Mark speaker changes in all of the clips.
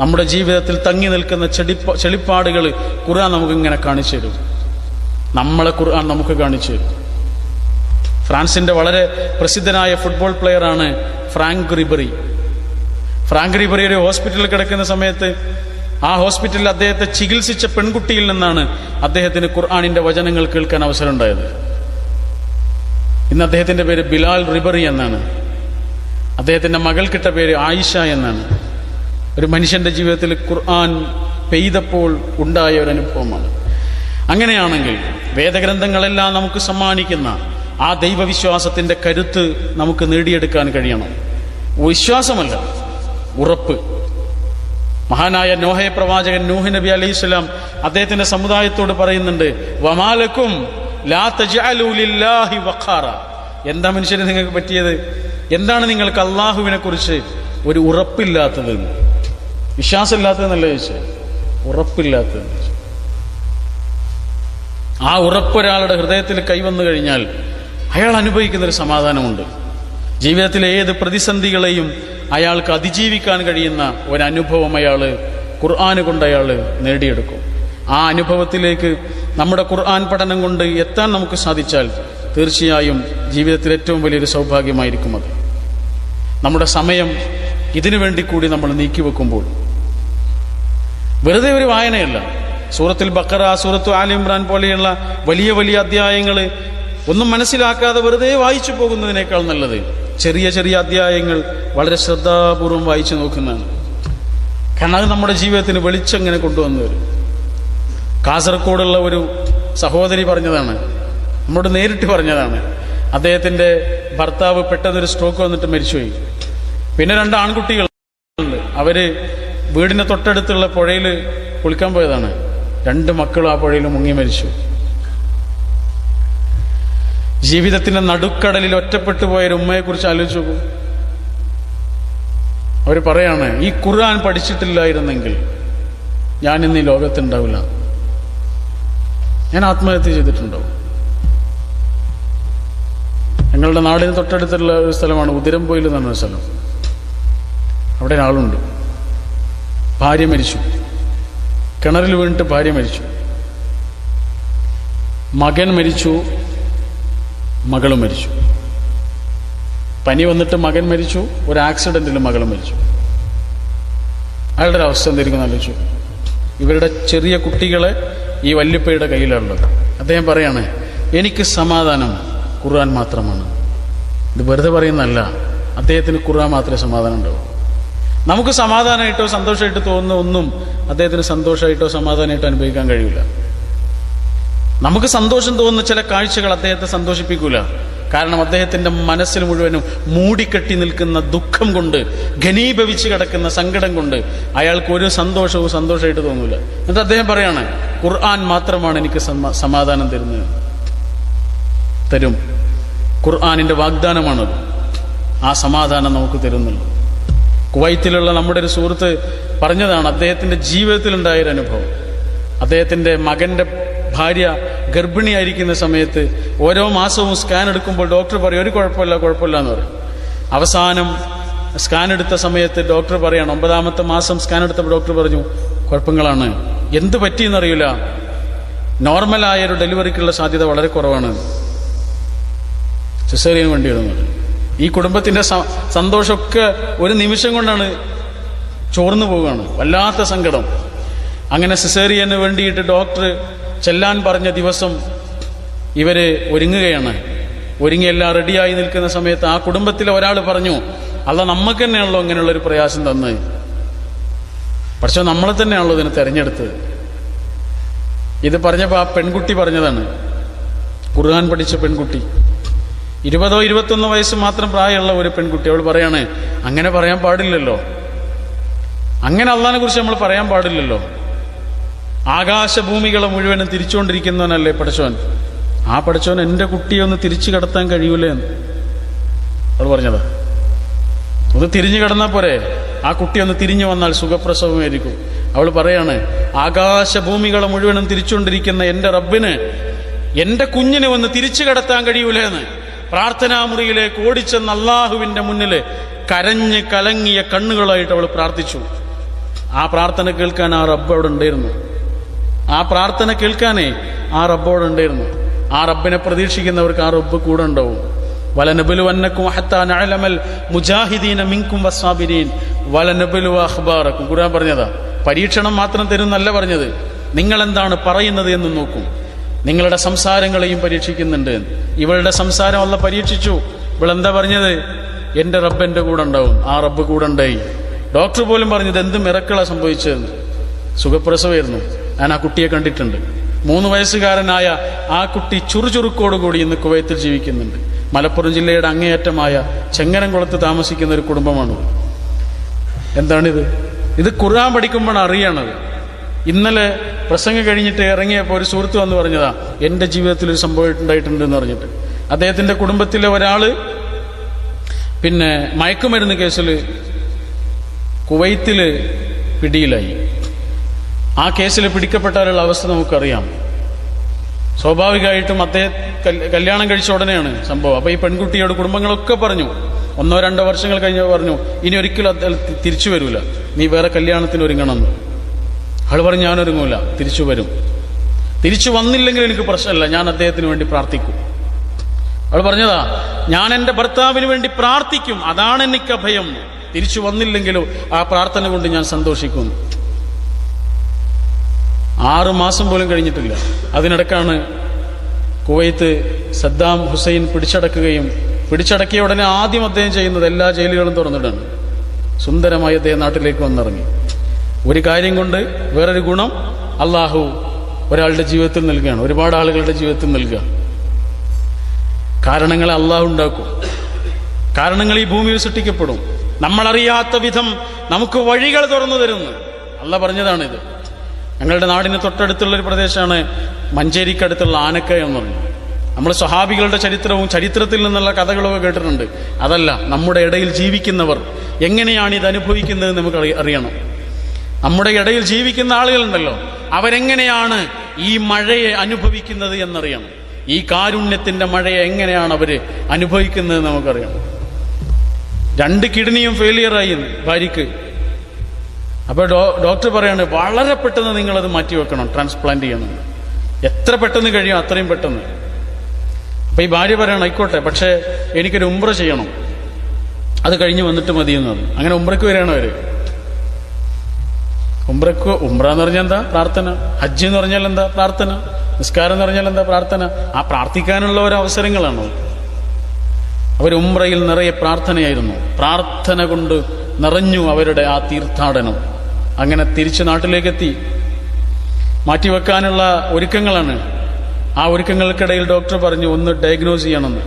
Speaker 1: നമ്മുടെ ജീവിതത്തിൽ തങ്ങി നിൽക്കുന്ന ചെടിപ്പ ചെളിപ്പാടുകൾ ഖുർആൻ നമുക്ക് ഇങ്ങനെ കാണിച്ചു തരും. നമ്മളെ ഖുർആൻ നമുക്ക് കാണിച്ചു തരും. ഫ്രാൻസിന്റെ വളരെ പ്രസിദ്ധനായ ഫുട്ബോൾ പ്ലെയറാണ് ഫ്രാങ്ക് റിബറി. ഫ്രാങ്ക് റിബറി ഒരു ഹോസ്പിറ്റലിൽ കിടക്കുന്ന സമയത്ത് ആ ഹോസ്പിറ്റലിൽ അദ്ദേഹത്തെ ചികിത്സിച്ച പെൺകുട്ടിയിൽ നിന്നാണ് അദ്ദേഹത്തിന് ഖുർആാനിന്റെ വചനങ്ങൾ കേൾക്കാൻ അവസരം ഉണ്ടായത് ഇന്ന് അദ്ദേഹത്തിന്റെ പേര് ബിലാൽ റിബറി എന്നാണ്. അദ്ദേഹത്തിന്റെ കിട്ട പേര് ആയിഷ എന്നാണ്. ഒരു മനുഷ്യന്റെ ജീവിതത്തിൽ ഖുർആൻ പെയ്തപ്പോൾ ഉണ്ടായ ഒരു അനുഭവമാണ്. അങ്ങനെയാണെങ്കിൽ വേദഗ്രന്ഥങ്ങളെല്ലാം നമുക്ക് സമ്മാനിക്കുന്ന ആ ദൈവവിശ്വാസത്തിന്റെ കരുത്ത് നമുക്ക് നേടിയെടുക്കാൻ കഴിയണം. വിശ്വാസമല്ല ഉറപ്പ്. മഹാനായ നോഹയ പ്രവാചകൻ നൂഹ് നബി അലൈഹി സ്വലാം അദ്ദേഹത്തിന്റെ സമുദായത്തോട് പറയുന്നുണ്ട് വമാലക്കും എന്താ മനുഷ്യന് നിങ്ങൾക്ക് പറ്റിയത്? എന്താണ് നിങ്ങൾക്ക് അള്ളാഹുവിനെ കുറിച്ച് ഒരു ഉറപ്പില്ലാത്തത്? വിശ്വാസമില്ലാത്തതെന്നല്ല ചോദിച്ചത് ഉറപ്പില്ലാത്തത് ആ ഉറപ്പൊരാളുടെ ഹൃദയത്തിൽ കൈവന്നു കഴിഞ്ഞാൽ അയാൾ അനുഭവിക്കുന്ന ഒരു സമാധാനമുണ്ട്. ജീവിതത്തിലെ ഏത് പ്രതിസന്ധികളെയും അയാൾക്ക് അതിജീവിക്കാൻ കഴിയുന്ന ഒരനുഭവം അയാൾ ഖുർആന് കൊണ്ട് അയാൾ നേടിയെടുക്കും. ആ അനുഭവത്തിലേക്ക് നമ്മുടെ ഖുർആൻ പഠനം കൊണ്ട് എത്താൻ നമുക്ക് സാധിച്ചാൽ തീർച്ചയായും ജീവിതത്തിൽ ഏറ്റവും വലിയൊരു സൗഭാഗ്യമായിരിക്കും അത്. നമ്മുടെ സമയം ഇതിനു വേണ്ടി കൂടി നമ്മൾ നീക്കിവെക്കുമ്പോൾ വെറുതെ ഒരു വായനയല്ല. സൂറത്തിൽ ബക്കറ സൂറത്തു ആലി ഇമ്രാൻ പോലെയുള്ള വലിയ വലിയ അധ്യായങ്ങൾ ഒന്നും മനസ്സിലാക്കാതെ വെറുതെ വായിച്ചു പോകുന്നതിനേക്കാൾ നല്ലത് ചെറിയ ചെറിയ അധ്യായങ്ങൾ വളരെ ശ്രദ്ധാപൂർവം വായിച്ചു നോക്കുന്നതാണ്. കാരണം അത് നമ്മുടെ ജീവിതത്തിന് വെളിച്ചം ഇങ്ങനെ കൊണ്ടുവന്നു വരും കാസർഗോഡുള്ള ഒരു സഹോദരി പറഞ്ഞതാണ്. നമ്മോട് നേരിട്ട് പറഞ്ഞതാണ്. അദ്ദേഹത്തിന്റെ ഭർത്താവ് പെട്ടെന്നൊരു സ്ട്രോക്ക് വന്നിട്ട് മരിച്ചുപോയി. പിന്നെ രണ്ട് ആൺകുട്ടികൾ അവർ വീടിന് തൊട്ടടുത്തുള്ള പുഴയിൽ കുളിക്കാൻ പോയതാണ്. രണ്ട് മക്കളും ആ പുഴയിൽ മുങ്ങി മരിച്ചു. ജീവിതത്തിന്റെ നടുക്കടലിൽ ഒറ്റപ്പെട്ടു പോയൊരു ഉമ്മയെ കുറിച്ച് ആലോചിച്ചു നോക്കൂ. അവർ പറയാണ് ഈ ഖുർആൻ പഠിച്ചിട്ടില്ലായിരുന്നെങ്കിൽ ഞാൻ ഇന്ന് ഈ ലോകത്തുണ്ടാവില്ല ഞാൻ ആത്മഹത്യ ചെയ്തിട്ടുണ്ടാവും. ഞങ്ങളുടെ നാടിന് തൊട്ടടുത്തുള്ള ഒരു സ്ഥലമാണ് ഉദിരംപോയിൽ എന്ന് പറഞ്ഞ സ്ഥലം. അവിടെ ഒരാളുണ്ട്. ഭാര്യ മരിച്ചു. കിണറിൽ വീണിട്ട് ഭാര്യ മരിച്ചു. മകൻ മരിച്ചു മകൾ മരിച്ചു. പനി വന്നിട്ട് മകൻ മരിച്ചു ഒരു ആക്സിഡന്റിൽ മകൾ മരിച്ചു. അയാളുടെ അവസ്ഥ എന്തായിരിക്കും ആലോചിച്ചു. ഇവരുടെ ചെറിയ കുട്ടികളെ ഈ വല്യപ്പയുടെ കയ്യിലുള്ളത്. അദ്ദേഹം പറയാണ് എനിക്ക് സമാധാനം ഖുർആൻ മാത്രമാണ്. ഇത് വെറുതെ പറയുന്നതല്ല. അദ്ദേഹത്തിന് ഖുർആൻ മാത്രമേ സമാധാനം ഉണ്ടാവൂ നമുക്ക് സമാധാനമായിട്ടോ സന്തോഷമായിട്ടോ തോന്നുന്ന ഒന്നും അദ്ദേഹത്തിന് സന്തോഷമായിട്ടോ സമാധാനമായിട്ടോ അനുഭവിക്കാൻ കഴിയില്ല നമുക്ക് സന്തോഷം തോന്നുന്ന ചില കാഴ്ചകൾ അദ്ദേഹത്തെ സന്തോഷിപ്പിക്കൂല. കാരണം അദ്ദേഹത്തിന്റെ മനസ്സിൽ മുഴുവനും മൂടിക്കെട്ടി നിൽക്കുന്ന ദുഃഖം കൊണ്ട് ഘനീഭവിച്ച് കിടക്കുന്ന സങ്കടം കൊണ്ട് അയാൾക്ക് ഒരു സന്തോഷവും സന്തോഷമായിട്ട് തോന്നൂല. എന്നിട്ട് അദ്ദേഹം പറയാണ് ഖുർആൻ മാത്രമാണ് എനിക്ക് സമാധാനം തരുന്നത്. തരും. ഖുർആാനിന്റെ വാഗ്ദാനമാണത്. ആ സമാധാനം നമുക്ക് തരുന്നുള്ളൂ. കുവൈത്തിലുള്ള നമ്മുടെ ഒരു സുഹൃത്ത് പറഞ്ഞതാണ് അദ്ദേഹത്തിന്റെ ജീവിതത്തിലുണ്ടായ ഒരു അനുഭവം. അദ്ദേഹത്തിന്റെ മകന്റെ ഭാര്യ ഗർഭിണിയായിരിക്കുന്ന സമയത്ത് ഓരോ മാസവും സ്കാൻ എടുക്കുമ്പോൾ ഡോക്ടർ പറയും ഒരു കുഴപ്പമില്ല കുഴപ്പമില്ല എന്ന് പറയും. അവസാനം സ്കാൻ എടുത്ത സമയത്ത് ഡോക്ടർ പറയാണ് ഒമ്പതാമത്തെ മാസം സ്കാൻ എടുത്തപ്പോൾ ഡോക്ടർ പറഞ്ഞു കുഴപ്പങ്ങളാണ്. എന്ത് പറ്റിയെന്നറിയില്ല നോർമലായ ഒരു ഡെലിവറിക്കുള്ള സാധ്യത വളരെ കുറവാണ്. സിസേറിയൻ വേണ്ടി വരുന്നത് ഈ കുടുംബത്തിന്റെ സന്തോഷമൊക്കെ ഒരു നിമിഷം കൊണ്ടാണ് ചോർന്നു പോവുകയാണ്. വല്ലാത്ത സങ്കടം. അങ്ങനെ സിസേറിയന് വേണ്ടിയിട്ട് ഡോക്ടർ ചെല്ലാൻ പറഞ്ഞ ദിവസം ഇവർ ഒരുങ്ങുകയാണ്. ഒരുങ്ങി എല്ലാം റെഡിയായി നിൽക്കുന്ന സമയത്ത് ആ കുടുംബത്തിലെ ഒരാൾ പറഞ്ഞു അല്ല നമുക്ക് തന്നെയാണല്ലോ അങ്ങനെയുള്ള ഒരു പ്രയാസം തന്നത് പക്ഷെ നമ്മളെ തന്നെയാണല്ലോ ഇതിനെ തെരഞ്ഞെടുത്തത് ഇത് പറഞ്ഞപ്പോൾ ആ പെൺകുട്ടി പറഞ്ഞതാണ്. ഖുർആൻ പഠിച്ച പെൺകുട്ടി. ഇരുപതോ ഇരുപത്തൊന്നോ വയസ്സ് മാത്രം പ്രായമുള്ള ഒരു പെൺകുട്ടി അവൾ പറയാണ് അങ്ങനെ പറയാൻ പാടില്ലല്ലോ. അങ്ങനെ അള്ളഹാനെ കുറിച്ച് നമ്മൾ പറയാൻ പാടില്ലല്ലോ. ആകാശഭൂമികളെ മുഴുവനും തിരിച്ചുകൊണ്ടിരിക്കുന്നവനല്ലേ പഠിച്ചവൻ ആ പഠിച്ചവൻ എന്റെ കുട്ടിയെ ഒന്ന് തിരിച്ചു കടത്താൻ കഴിയൂലേ? എന്ന്. അവൾ പറഞ്ഞത് ഒന്ന് തിരിഞ്ഞു കിടന്നാൽ പോരെ. ആ കുട്ടി ഒന്ന് തിരിഞ്ഞു വന്നാൽ സുഖപ്രസവമായിരിക്കും. അവൾ പറയാണ് ആകാശഭൂമികളെ മുഴുവനും തിരിച്ചുകൊണ്ടിരിക്കുന്ന എന്റെ റബ്ബിന് എന്റെ കുഞ്ഞിനെ ഒന്ന് തിരിച്ചു കടത്താൻ കഴിയൂലേ? എന്ന്. പ്രാർത്ഥനാമുറിയിലേക്ക് ഓടിച്ചെന്ന അള്ളാഹുവിന്റെ മുന്നിൽ കരഞ്ഞ് കലങ്ങിയ കണ്ണുകളായിട്ട് അവൾ പ്രാർത്ഥിച്ചു. ആ പ്രാർത്ഥന കേൾക്കാൻ ആ റബ്ബ് അവിടെ ഉണ്ടായിരുന്നു. ആ പ്രാർത്ഥന കേൾക്കാനേ ആ റബ്ബ് അവിടെ ഉണ്ടായിരുന്നു. ആ റബ്ബിനെ പ്രതീക്ഷിക്കുന്നവർക്ക് ആ റബ്ബ് കൂടെ ഉണ്ടാവും. നഅലമൽ മുജാഹിദീന ഖുർആൻ പറഞ്ഞതാ പരീക്ഷണം മാത്രം തരുന്നല്ല നല്ല പറഞ്ഞത്. നിങ്ങൾ എന്താണ് പറയുന്നത് എന്ന് നോക്കും. നിങ്ങളുടെ സംസാരങ്ങളെയും പരീക്ഷിക്കുന്നുണ്ട്. ഇവളുടെ സംസാരം അല്ല പരീക്ഷിച്ചു. ഇവളെന്താ പറഞ്ഞത്? എന്റെ റബ്ബ് എന്റെ കൂടെ ഉണ്ടാവും. ആ റബ്ബ് കൂടെ ഉണ്ടായി. ഡോക്ടർ പോലും പറഞ്ഞത് എന്ത് മിറക്കളാ സംഭവിച്ചതെന്ന്. സുഖപ്രസവമായിരുന്നു. ഞാൻ ആ കുട്ടിയെ കണ്ടിട്ടുണ്ട്. മൂന്ന് വയസ്സുകാരനായ ആ കുട്ടി ചുറുചുറുക്കോടുകൂടി ഇന്ന് കുവൈത്തിൽ ജീവിക്കുന്നുണ്ട്. മലപ്പുറം ജില്ലയുടെ അങ്ങേയറ്റമായ ചെങ്ങരംകുളത്ത് താമസിക്കുന്ന ഒരു കുടുംബമാണ്. എന്താണിത്? ഇത് ഖുർആൻ പഠിക്കുമ്പോഴാണ് അറിയണത്. ഇന്നലെ പ്രസംഗം കഴിഞ്ഞിട്ട് ഇറങ്ങിയപ്പോൾ ഒരു സുഹൃത്ത് വന്ന് പറഞ്ഞതാ എന്റെ ജീവിതത്തിൽ ഒരു സംഭവം ഉണ്ടായിട്ടുണ്ട് എന്ന് പറഞ്ഞിട്ട്. അദ്ദേഹത്തിന്റെ കുടുംബത്തിലെ ഒരാൾ പിന്നെ മയക്കുമരുന്ന് കേസിൽ കുവൈത്തിൽ പിടിയിലായി. ആ കേസിൽ പിടിക്കപ്പെട്ട പിടിക്കപ്പെട്ടാലുള്ള അവസ്ഥ നമുക്കറിയാം. സ്വാഭാവികമായിട്ടും അദ്ദേഹം കല്യാണം കഴിച്ച ഉടനെയാണ് സംഭവം. അപ്പോൾ ഈ പെൺകുട്ടിയോട് കുടുംബങ്ങളൊക്കെ പറഞ്ഞു ഒന്നോ രണ്ടോ വർഷങ്ങൾ കഴിഞ്ഞ പറഞ്ഞു ഇനി ഒരിക്കലും തിരിച്ചു വരില്ല നീ വേറെ കല്യാണത്തിന് ഒരുങ്ങണമെന്ന് ആൾ പറഞ്ഞു ഞാനൊരുങ്ങൂല. തിരിച്ചു വരും. തിരിച്ചു വന്നില്ലെങ്കിൽ എനിക്ക് പ്രശ്നമല്ല. ഞാൻ അദ്ദേഹത്തിന് വേണ്ടി പ്രാർത്ഥിക്കും. അവൾ പറഞ്ഞതാ ഞാൻ എന്റെ ഭർത്താവിന് വേണ്ടി പ്രാർത്ഥിക്കും. അതാണ് എനിക്ക് അഭയം. തിരിച്ചു വന്നില്ലെങ്കിലും ആ പ്രാർത്ഥന കൊണ്ട് ഞാൻ സന്തോഷിക്കുന്നു ആറു മാസം പോലും കഴിഞ്ഞിട്ടില്ല. അതിനിടക്കാണ് കുവൈത്ത് സദ്ദാം ഹുസൈൻ പിടിച്ചടക്കുകയും പിടിച്ചടക്കിയ ഉടനെ ആദ്യം അദ്ദേഹം ചെയ്യുന്നത് എല്ലാ ജയിലുകളും തുറന്നിടാണ്. സുന്ദരമായി അദ്ദേഹം നാട്ടിലേക്ക് വന്നിറങ്ങി. ഒരു കാര്യം കൊണ്ട് വേറൊരു ഗുണം അള്ളാഹു ഒരാളുടെ ജീവിതത്തിൽ നൽകുകയാണ്. ഒരുപാട് ആളുകളുടെ ജീവിതത്തിൽ നൽകുക. കാരണങ്ങളെ അള്ളാഹു ഉണ്ടാക്കും. കാരണങ്ങൾ ഈ ഭൂമിയിൽ സൃഷ്ടിക്കപ്പെടും. നമ്മളറിയാത്ത വിധം നമുക്ക് വഴികൾ തുറന്നു തരുന്നു. അല്ല പറഞ്ഞതാണിത്. ഞങ്ങളുടെ നാടിന് തൊട്ടടുത്തുള്ള ഒരു പ്രദേശമാണ് മഞ്ചേരിക്കടുത്തുള്ള ആനക്ക എന്ന് പറഞ്ഞു. നമ്മൾ സ്വഹാബികളുടെ ചരിത്രവും ചരിത്രത്തിൽ നിന്നുള്ള കഥകളൊക്കെ കേട്ടിട്ടുണ്ട്. അതല്ല നമ്മുടെ ഇടയിൽ ജീവിക്കുന്നവർ എങ്ങനെയാണ് ഇത് അനുഭവിക്കുന്നത് നമുക്ക് അറിയണം. നമ്മുടെ ഇടയിൽ ജീവിക്കുന്ന ആളുകളുണ്ടല്ലോ. അവരെങ്ങനെയാണ് ഈ മഴയെ അനുഭവിക്കുന്നത് എന്നറിയണം ഈ കാരുണ്യത്തിന്റെ മഴയെ എങ്ങനെയാണ് അവർ അനുഭവിക്കുന്നത് നമുക്കറിയാം. രണ്ട് കിഡ്നിയും ഫെയിലിയറായി ഭാര്യക്ക് അപ്പോൾ ഡോക്ടർ പറയാണ് വളരെ പെട്ടെന്ന് നിങ്ങളത് മാറ്റിവെക്കണം ട്രാൻസ്പ്ലാന്റ് ചെയ്യണം. എത്ര പെട്ടെന്ന് കഴിയും അത്രയും പെട്ടെന്ന്. അപ്പൊ ഈ ഭാര്യ പറയണം ആയിക്കോട്ടെ പക്ഷേ എനിക്കൊരു ഉംറ ചെയ്യണം. അത് കഴിഞ്ഞ് വന്നിട്ട് മതി എന്ന് പറഞ്ഞു. അങ്ങനെ ഉംറയ്ക്ക് വരികയാണ് അവർ. ഉംറക്ക് ഉംറ എന്ന് പറഞ്ഞാൽ എന്താ? പ്രാർത്ഥന. ഹജ്ജ് എന്ന് പറഞ്ഞാൽ എന്താ? പ്രാർത്ഥന. നിസ്കാരം എന്ന് പറഞ്ഞാൽ എന്താ? പ്രാർത്ഥന. ആ പ്രാർത്ഥിക്കാനുള്ള ഒരു അവസരങ്ങളാണ്. അവർ ഉംറയിൽ നിറയെ പ്രാർത്ഥനയായിരുന്നു. പ്രാർത്ഥന കൊണ്ട് നിറഞ്ഞു അവരുടെ ആ തീർത്ഥാടനം. അങ്ങനെ തിരിച്ചു നാട്ടിലേക്കെത്തി. മാറ്റിവെക്കാനുള്ള ഒരുക്കങ്ങളാണ്. ആ ഒരുക്കങ്ങൾക്കിടയിൽ ഡോക്ടർ പറഞ്ഞു ഒന്ന് ഡയഗ്നോസ് ചെയ്യണമെന്ന്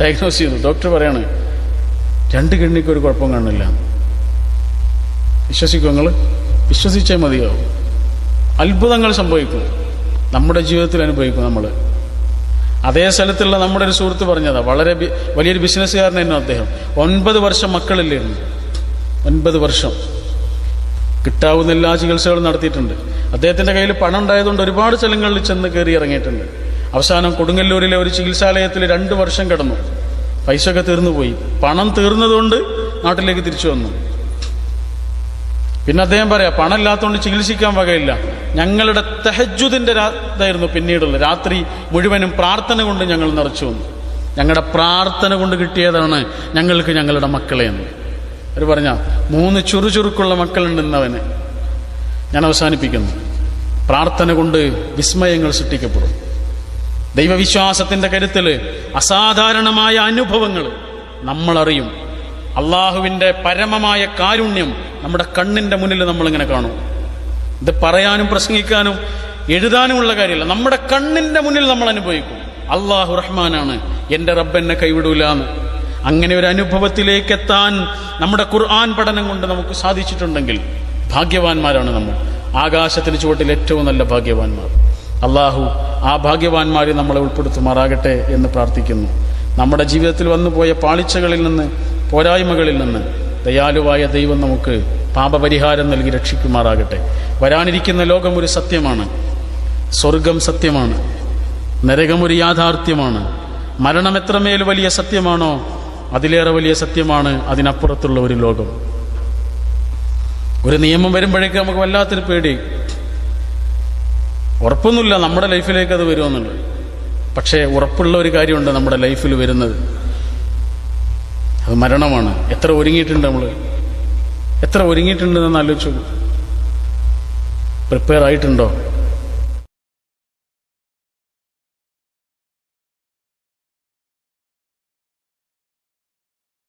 Speaker 1: ഡയഗ്നോസ് ചെയ്തു. ഡോക്ടർ പറയാണ് രണ്ട് കിഡ്നിക്ക് ഒരു കുഴപ്പം കാണില്ല വിശ്വസിക്കുമോ നിങ്ങൾ. വിശ്വസിച്ചേ മതിയാവും. അത്ഭുതങ്ങൾ സംഭവിക്കും. നമ്മുടെ ജീവിതത്തിൽ അനുഭവിക്കും നമ്മൾ അതേ സ്ഥലത്തുള്ള നമ്മുടെ ഒരു സുഹൃത്ത് പറഞ്ഞതാ വളരെ വലിയൊരു ബിസിനസ്സുകാരനായിരുന്നു അദ്ദേഹം. ഒൻപത് വർഷം മക്കളില്ലായിരുന്നു. ഒൻപത് വർഷം. കിട്ടാവുന്ന എല്ലാ ചികിത്സകളും നടത്തിയിട്ടുണ്ട്. അദ്ദേഹത്തിന്റെ കയ്യിൽ പണം ഉണ്ടായതുകൊണ്ട് ഒരുപാട് സ്ഥലങ്ങളിൽ ചെന്ന് കയറി ഇറങ്ങിയിട്ടുണ്ട്. അവസാനം കൊടുങ്ങല്ലൂരിലെ ഒരു ചികിത്സാലയത്തിൽ രണ്ട് വർഷം കിടന്നു. പൈസ ഒക്കെ തീർന്നു പോയി പണം തീർന്നതുകൊണ്ട് നാട്ടിലേക്ക് തിരിച്ചു വന്നു. പിന്നെ അദ്ദേഹം പറയാ പണമില്ലാത്തതുകൊണ്ട് ചികിത്സിക്കാൻ വകയില്ല. ഞങ്ങളുടെ തെഹജുദിന്റെ ഇതായിരുന്നു പിന്നീടുള്ള രാത്രി മുഴുവനും പ്രാർത്ഥന കൊണ്ട് ഞങ്ങൾ നിറച്ചു വന്നു. ഞങ്ങളുടെ പ്രാർത്ഥന കൊണ്ട് കിട്ടിയതാണ് ഞങ്ങൾക്ക് ഞങ്ങളുടെ മക്കളെ എന്ന്. അവർ പറഞ്ഞ മൂന്ന് ചുറുചുറുക്കുള്ള മക്കളുണ്ട് ഇന്നവന് ഞാൻ അവസാനിപ്പിക്കുന്നു. പ്രാർത്ഥന കൊണ്ട് വിസ്മയങ്ങൾ സൃഷ്ടിക്കപ്പെടും. ദൈവവിശ്വാസത്തിന്റെ കരുത്തിൽ അസാധാരണമായ അനുഭവങ്ങൾ നമ്മളറിയും. അള്ളാഹുവിന്റെ പരമമായ കാരുണ്യം നമ്മുടെ കണ്ണിന്റെ മുന്നിൽ നമ്മളിങ്ങനെ കാണും. ഇത് പറയാനും പ്രസംഗിക്കാനും എഴുതാനുമുള്ള കാര്യമല്ല. നമ്മുടെ കണ്ണിന്റെ മുന്നിൽ നമ്മൾ അനുഭവിക്കും. അള്ളാഹു റഹ്മാനാണ്. എന്റെ റബ്ബ് എന്നെ കൈവിടൂല എന്ന് അങ്ങനെ ഒരു അനുഭവത്തിലേക്ക് എത്താൻ നമ്മുടെ ഖുർആൻ പഠനം കൊണ്ട് നമുക്ക് സാധിച്ചിട്ടുണ്ടെങ്കിൽ ഭാഗ്യവാന്മാരാണ് നമ്മൾ. ആകാശത്തിന് ചുവട്ടിൽ ഏറ്റവും നല്ല ഭാഗ്യവാന്മാർ. അള്ളാഹു ആ ഭാഗ്യവാന്മാരെ നമ്മളെ ഉൾപ്പെടുത്തുമാറാകട്ടെ എന്ന് പ്രാർത്ഥിക്കുന്നു. നമ്മുടെ ജീവിതത്തിൽ വന്നുപോയ പാളിച്ചകളിൽ നിന്ന് പോരായ്മകളിൽ നിന്ന് ദയാലുവായ ദൈവം നമുക്ക് പാപപരിഹാരം നൽകി രക്ഷിക്കുമാറാകട്ടെ. വരാനിരിക്കുന്ന ലോകം ഒരു സത്യമാണ്. സ്വർഗം സത്യമാണ്. നരകമൊരു യാഥാർത്ഥ്യമാണ്. മരണം എത്രമേൽ വലിയ സത്യമാണോ അതിലേറെ വലിയ സത്യമാണ് അതിനപ്പുറത്തുള്ള ഒരു ലോകം. ഒരു നിയമം വരുമ്പോഴേക്ക് നമുക്ക് വല്ലാത്തൊരു പേടി. ഉറപ്പൊന്നുമില്ല നമ്മുടെ ലൈഫിലേക്ക് അത് വരുമെന്നുള്ളത്. പക്ഷേ ഉറപ്പുള്ള ഒരു കാര്യമുണ്ട് നമ്മുടെ ലൈഫിൽ വരുന്നത്. അത് മരണമാണ്. എത്ര ഒരുങ്ങിയിട്ടുണ്ട് നമ്മൾ എത്ര ഒരുങ്ങിയിട്ടുണ്ടെന്ന് ആലോചിച്ചു പ്രിപ്പയർ ആയിട്ടുണ്ടോ?